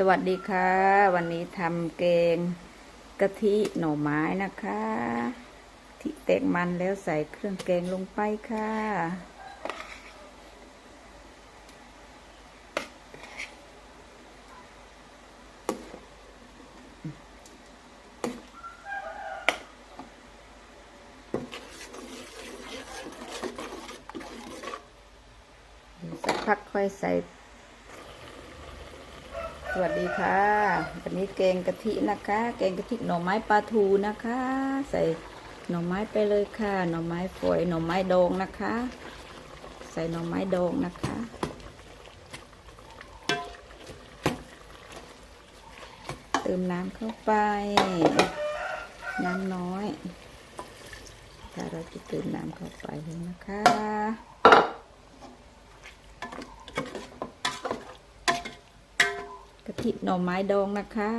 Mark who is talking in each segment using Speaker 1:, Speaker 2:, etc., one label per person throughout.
Speaker 1: สวัสดีค่ะ วันนี้ทำเกงกะทิหน่อไม้นะคะที่แตกมันแล้วใส่เครื่องแกงลงไปค่ะ สักพักค่อยใส่ วัสดีค่ะ วันนี้แกงกะทินะคะ แกงกะทิหน่อไม้ปลาทูนะคะ ใส่หน่อไม้ไปเลยค่ะ หน่อไม้ฝอยหน่อไม้ดองนะคะ ใส่หน่อไม้ดองนะคะ เติมน้ำเข้าไป น้ำน้อยถ้าเราจะเติมน้ำเข้าไปเลยนะคะ ทิหน่อไม้ดองนะคะ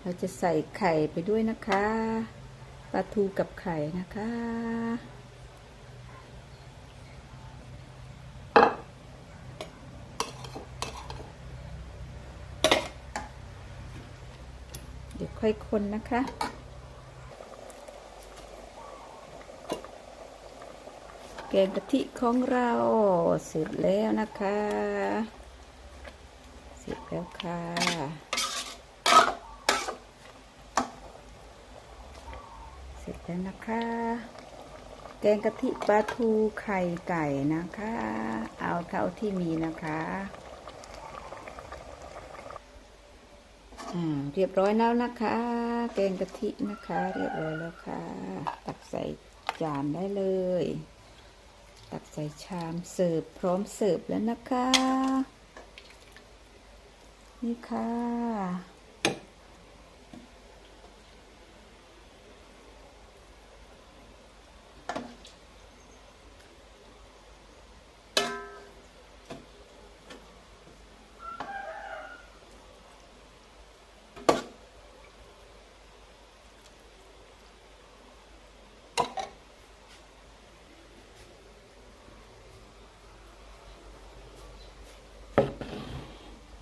Speaker 1: เราจะใส่ไข่ไปด้วยนะคะปลาทูกับไข่นะคะ เดี๋ยวค่อยคนนะคะ แกงกะทิของเราเสร็จแล้วนะคะ เสร็จแล้วค่ะเสร็จแล้วนะคะ แกงกะทิปลาทูไข่ไก่นะคะ เอาเท่าที่มีนะคะอ่าเรียบร้อยแล้วนะคะ แกงกะทินะคะ เรียบร้อยแล้วค่ะ ตักใส่จานได้เลย ตักใส่ชามเสิร์ฟพร้อมเสิร์ฟแล้วนะคะ นี่ค่ะ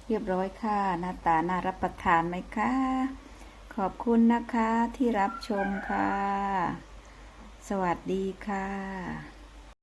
Speaker 1: เรียบร้อยค่ะหน้าตาน่ารับประทานไหมคะ ขอบคุณนะคะที่รับชมค่ะ สวัสดีค่ะ